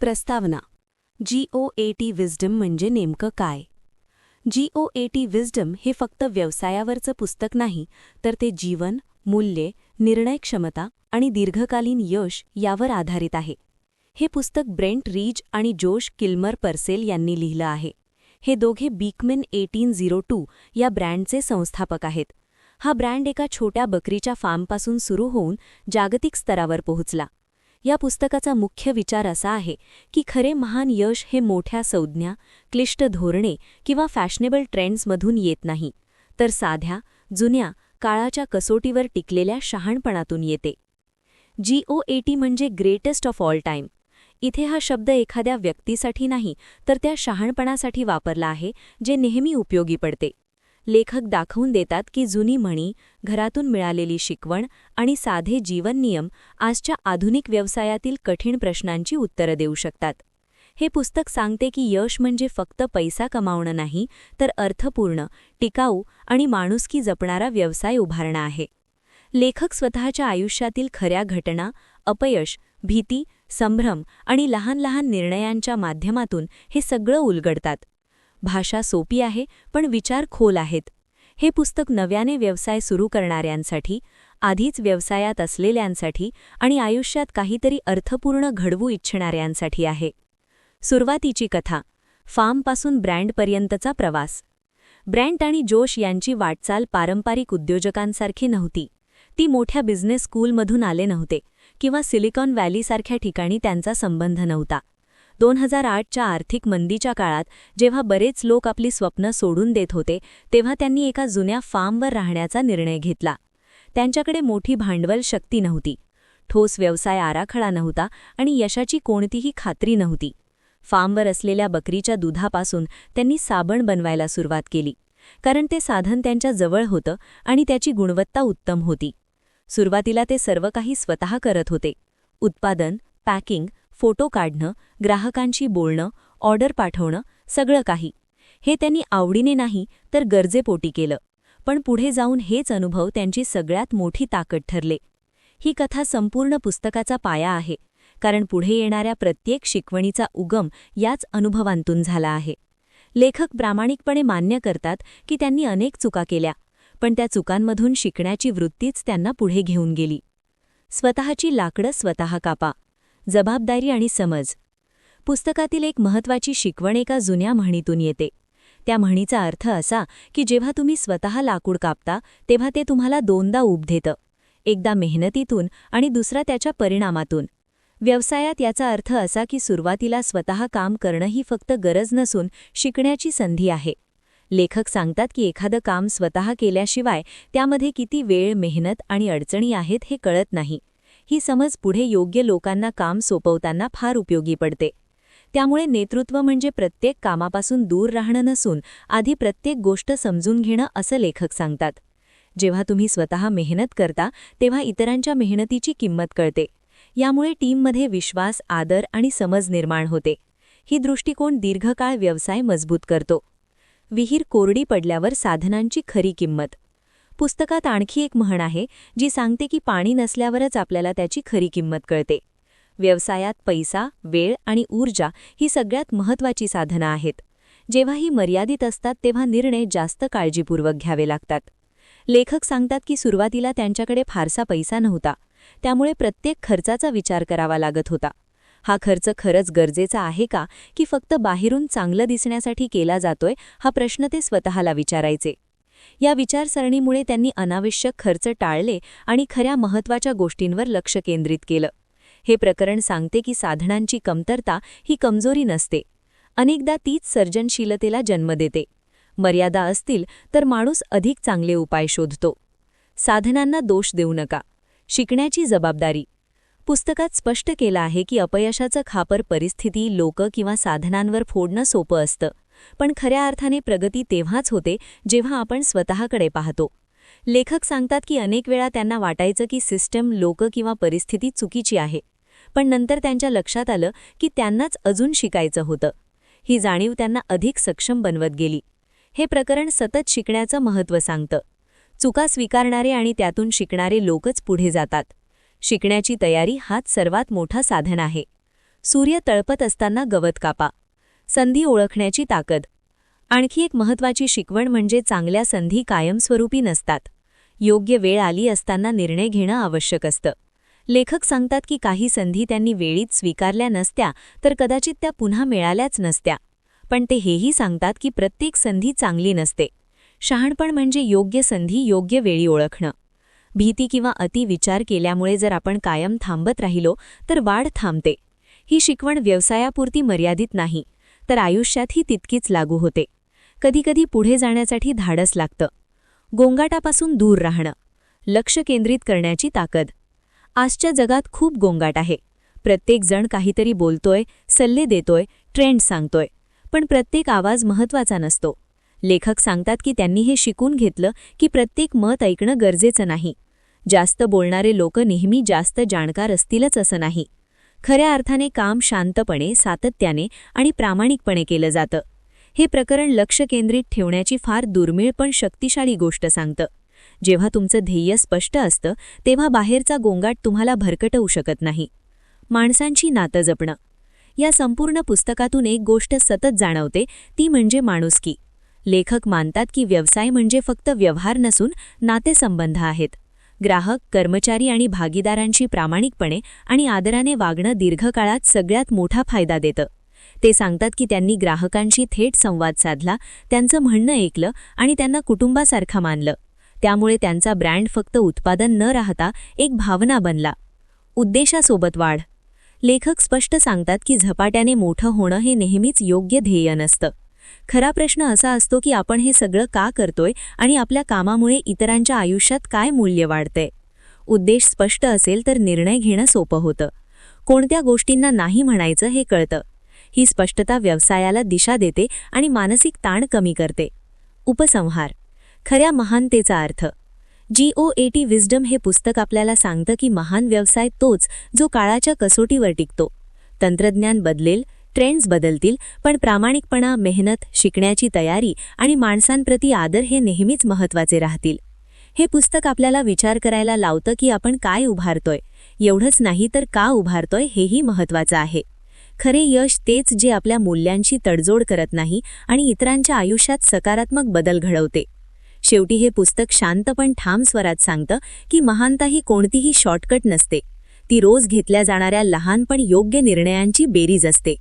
प्रस्तावना. जी ओ A T wisdom म्हणजे नेमकं काय? जी ओ ए टी विजडम हे फक्त व्यवसायावरचं पुस्तक नाही तर ते जीवन मूल्ये निर्णय क्षमता आणि दीर्घकालीन यश यावर आधारित आहे. हे पुस्तक ब्रेंट रीज आणि जोश किल्मर पर्सेल यांनी लिहिलं आहे. हे दोघे बीकमेन एटीन झिरो टू या ब्रँडचे संस्थापक आहेत. हा ब्रँड एका छोट्या बकरीच्या फार्मपासून सुरू होऊन जागतिक स्तरावर पोहोचला. या पुस्तकाचा मुख्य विचार असा आहे की खरे महान यश हे मोठ्या संज्ञा क्लिष्ट धोरणे किंवा फॅशनेबल ट्रेंड्समधून येत नाही. तर साध्या जुन्या काळाच्या कसोटीवर टिकलेल्या शहाणपणातून येते. जी ओ एटी म्हणजे ग्रेटेस्ट ऑफ ऑल टाईम इथे हा शब्द एखाद्या व्यक्तीसाठी नाही तर त्या शहाणपणासाठी वापरला आहे जे नेहमी उपयोगी पडते. लेखक दाखवून देतात की जुनी म्हणी घरातून मिळालेली शिकवण आणि साधे जीवन नियम आजच्या आधुनिक व्यवसायातील कठीण प्रश्नांची उत्तरं देऊ शकतात. हे पुस्तक सांगते की यश म्हणजे फक्त पैसा कमावणं नाही तर अर्थपूर्ण टिकाऊ आणि माणुसकी जपणारा व्यवसाय उभारणं आहे. लेखक स्वतःच्या आयुष्यातील खऱ्या घटना अपयश भीती संभ्रम आणि लहान लहान निर्णयांच्या माध्यमातून हे सगळं उलगडतात. भाषा सोपी आहे पण विचार खोल आहेत. हे पुस्तक नव्याने व्यवसाय सुरू करणाऱ्यांसाठी आधीच व्यवसायात असलेल्यांसाठी आणि आयुष्यात काहीतरी अर्थपूर्ण घडवू इच्छिणाऱ्यांसाठी आहे. सुरुवातीची कथा फार्मपासून ब्रँडपर्यंतचा प्रवास. ब्रँड आणि जोश यांची वाटचाल पारंपरिक उद्योजकांसारखी नव्हती. ती मोठ्या बिझनेस स्कूलमधून आले नव्हते किंवा सिलिकॉन व्हॅलीसारख्या ठिकाणी त्यांचा संबंध नव्हता. दोन हजार आठच्या आर्थिक मंदीच्या काळात जेव्हा बरेच लोक आपली स्वप्न सोडून देत होते तेव्हा त्यांनी एका जुन्या फार्मवर राहण्याचा निर्णय घेतला. त्यांच्याकडे मोठी भांडवल शक्ती नव्हती. ठोस व्यवसाय आराखडा नव्हता आणि यशाची कोणतीही खात्री नव्हती. फार्मवर असलेल्या बकरीच्या दुधापासून त्यांनी साबण बनवायला सुरुवात केली कारण ते साधन त्यांच्या जवळ होतं आणि त्याची गुणवत्ता उत्तम होती. सुरुवातीला ते सर्व काही स्वतः करत होते. उत्पादन पॅकिंग फोटो काढणं ग्राहकांशी बोलणं ऑर्डर पाठवणं सगळं काही. हे त्यांनी आवडीने नाही तर गरजेपोटी केलं. पण पुढे जाऊन हेच अनुभव त्यांची सगळ्यात मोठी ताकद ठरले. ही कथा संपूर्ण पुस्तकाचा पाया आहे कारण पुढे येणाऱ्या प्रत्येक शिकवणीचा उगम याच अनुभवांतून झाला आहे. लेखक प्रामाणिकपणे मान्य करतात की त्यांनी अनेक चुका केल्या पण त्या चुकांमधून शिकण्याची वृत्तीच त्यांना पुढे घेऊन गेली. स्वतःची लाकडं स्वतः कापा. जबाबदारी आणि समज. पुस्तकातील एक महत्वाची शिकवण एका जुन्या म्हणीतून येते. त्या म्हणीचा अर्थ असा की जेव्हा तुम्ही स्वतः लाकूड कापता तेव्हा ते तुम्हाला दोनदा उब देतं. एकदा मेहनतीतून आणि दुसरा त्याच्या परिणामातून. व्यवसायात याचा अर्थ असा की सुरुवातीला स्वतः काम करणं ही फक्त गरज नसून शिकण्याची संधी आहे. लेखक सांगतात की एखादं काम स्वतः केल्याशिवाय त्यामध्ये किती वेळ मेहनत आणि अडचणी आहेत हे कळत नाही. ही समज पुढे योग्य लोकांना काम सोपवताना फार उपयोगी पडते. त्यामुळे नेतृत्व म्हणजे प्रत्येक कामापासून दूर राहणं नसून आधी प्रत्येक गोष्ट समजून घेणं असं लेखक सांगतात. जेव्हा तुम्ही स्वतः मेहनत करता तेव्हा इतरांच्या मेहनतीची किंमत कळते. यामुळे टीममध्ये विश्वास आदर आणि समज निर्माण होते. ही दृष्टिकोन दीर्घकाळ व्यवसाय मजबूत करतो. विहीर कोरडी पडल्यावर साधनांची खरी किंमत. पुस्तकात आणखी एक म्हण आहे जी सांगते की पाणी नसल्यावरच आपल्याला त्याची खरी किंमत कळते. व्यवसायात पैसा वेळ आणि ऊर्जा ही सगळ्यात महत्वाची साधनं आहेत. जेव्हा ही मर्यादित असतात तेव्हा निर्णय जास्त काळजीपूर्वक घ्यावे लागतात. लेखक सांगतात की सुरुवातीला त्यांच्याकडे फारसा पैसा नव्हता. त्यामुळे प्रत्येक खर्चाचा विचार करावा लागत होता. हा खर्च खरंच गरजेचा आहे का की फक्त बाहेरून चांगलं दिसण्यासाठी केला जातोय हा प्रश्न ते स्वतःला विचारायचे. या विचारसरणीमुळे त्यांनी अनावश्यक खर्च टाळले आणि खऱ्या महत्त्वाच्या गोष्टींवर लक्ष केंद्रित केलं. हे प्रकरण सांगते की साधनांची कमतरता ही कमजोरी नसते. अनेकदा तीच सर्जनशीलतेला जन्म देते. मर्यादा असतील तर माणूस अधिक चांगले उपाय शोधतो. साधनांना दोष देऊ नका. शिकण्याची जबाबदारी. पुस्तकात स्पष्ट केलं आहे की अपयशाचं खापर परिस्थिती लोक किंवा साधनांवर फोडणं सोपं असतं. पण खऱ्या अर्थाने प्रगती तेव्हाच होते जेव्हा आपण स्वतःकडे पाहतो. लेखक सांगतात की अनेक वेळा त्यांना वाटायचं की सिस्टम लोक किंवा परिस्थिती चुकीची आहे. पण नंतर त्यांच्या लक्षात आलं की त्यांनाच अजून शिकायचं होतं. ही जाणीव त्यांना अधिक सक्षम बनवत गेली. हे प्रकरण सतत शिकण्याचं महत्त्व सांगतं. चुका स्वीकारणारे आणि त्यातून शिकणारे लोकच पुढे जातात. शिकण्याची तयारी हाच सर्वात मोठा साधन आहे. सूर्य तळपत असताना गवत कापा. संधी ओळखण्याची ताकद. आणखी एक महत्वाची शिकवण म्हणजे चांगल्या संधी कायमस्वरूपी नसतात. योग्य वेळ आली असताना निर्णय घेणं आवश्यक असतं. लेखक सांगतात की काही संधी त्यांनी वेळीच स्वीकारल्या नसत्या तर कदाचित त्या पुन्हा मिळाल्याच नसत्या. पण ते हेही सांगतात की प्रत्येक संधी चांगली नसते. शहाणपण म्हणजे योग्य संधी योग्य वेळी ओळखणं. भीती किंवा अतिविचार केल्यामुळे जर आपण कायम थांबत राहिलो तर वाढ थांबते. ही शिकवण व्यवसायापुरती मर्यादित नाही. तर आयुष्यातही तितकीच लागू होते. कधीकधी पुढे जाण्यासाठी धाडस लागतं. गोंगाटापासून दूर राहणं. लक्ष केंद्रित करण्याची ताकद. आजच्या जगात खूप गोंगाट आहे. प्रत्येकजण काहीतरी बोलतोय सल्ले देतोय ट्रेंड सांगतोय. पण प्रत्येक आवाज महत्त्वाचा नसतो. लेखक सांगतात की त्यांनी हे शिकून घेतलं की प्रत्येक मत ऐकणं गरजेचं नाही. जास्त बोलणारे लोक नेहमी जास्त जाणकार असतीलच असं नाही. खऱ्या अर्थाने काम शांतपणे सातत्याने आणि प्रामाणिकपणे केलं जातं. हे प्रकरण लक्ष केंद्रित ठेवण्याची फार दुर्मिळ पण शक्तिशाली गोष्ट सांगतं. जेव्हा तुमचं ध्येय स्पष्ट असतं तेव्हा बाहेरचा गोंगाट तुम्हाला भरकटवू शकत नाही. माणसांची नातं जपणं. या संपूर्ण पुस्तकातून एक गोष्ट सतत जाणवते ती म्हणजे माणुसकी. लेखक मानतात की व्यवसाय म्हणजे फक्त व्यवहार नसून नातेसंबंध आहेत. ग्राहक कर्मचारी आणि भागीदारांशी प्रामाणिकपणे आणि आदराने वागणं दीर्घकाळात सगळ्यात मोठा फायदा देतं. ते सांगतात की त्यांनी ग्राहकांशी थेट संवाद साधला त्यांचं म्हणणं ऐकलं आणि त्यांना कुटुंबासारखं मानलं. त्यामुळे त्यांचा ब्रँड फक्त उत्पादन न राहता एक भावना बनला. उद्देशासोबत वाढ. लेखक स्पष्ट सांगतात की झपाट्याने मोठं होणं हे नेहमीच योग्य ध्येय नसतं. खरा प्रश्न असा असतो की आपण हे सगळं का करतोय आणि आपल्या कामामुळे इतरांच्या आयुष्यात काय मूल्य वाढतंय? उद्देश स्पष्ट असेल तर निर्णय घेणं सोपं होतं. कोणत्या गोष्टींना नाही म्हणायचं हे कळतं. ही स्पष्टता व्यवसायाला दिशा देते आणि मानसिक ताण कमी करते. उपसंहार. खऱ्या महानतेचा अर्थ. जीओ एटी विस्डम हे पुस्तक आपल्याला सांगतं की महान व्यवसाय तोच जो काळाच्या कसोटीवर टिकतो. तंत्रज्ञान बदलेल ट्रेंड्स बदलतील पण प्रामाणिकपणा मेहनत शिकण्याची तयारी आणि माणसांप्रती आदर हे नेहमीच महत्त्वाचे राहतील. हे पुस्तक आपल्याला विचार करायला लावतं की आपण काय उभारतोय. एवढंच नाही तर का उभारतोय हेही महत्वाचं आहे. खरे यश तेच जे आपल्या मूल्यांशी तडजोड करत नाही आणि इतरांच्या आयुष्यात सकारात्मक बदल घडवते. शेवटी हे पुस्तक शांत पण ठाम स्वरात सांगतं की महानता ही कोणतीही शॉर्टकट नसते. ती रोज घेतल्या जाणाऱ्या लहान पण योग्य निर्णयांची बेरीज असते.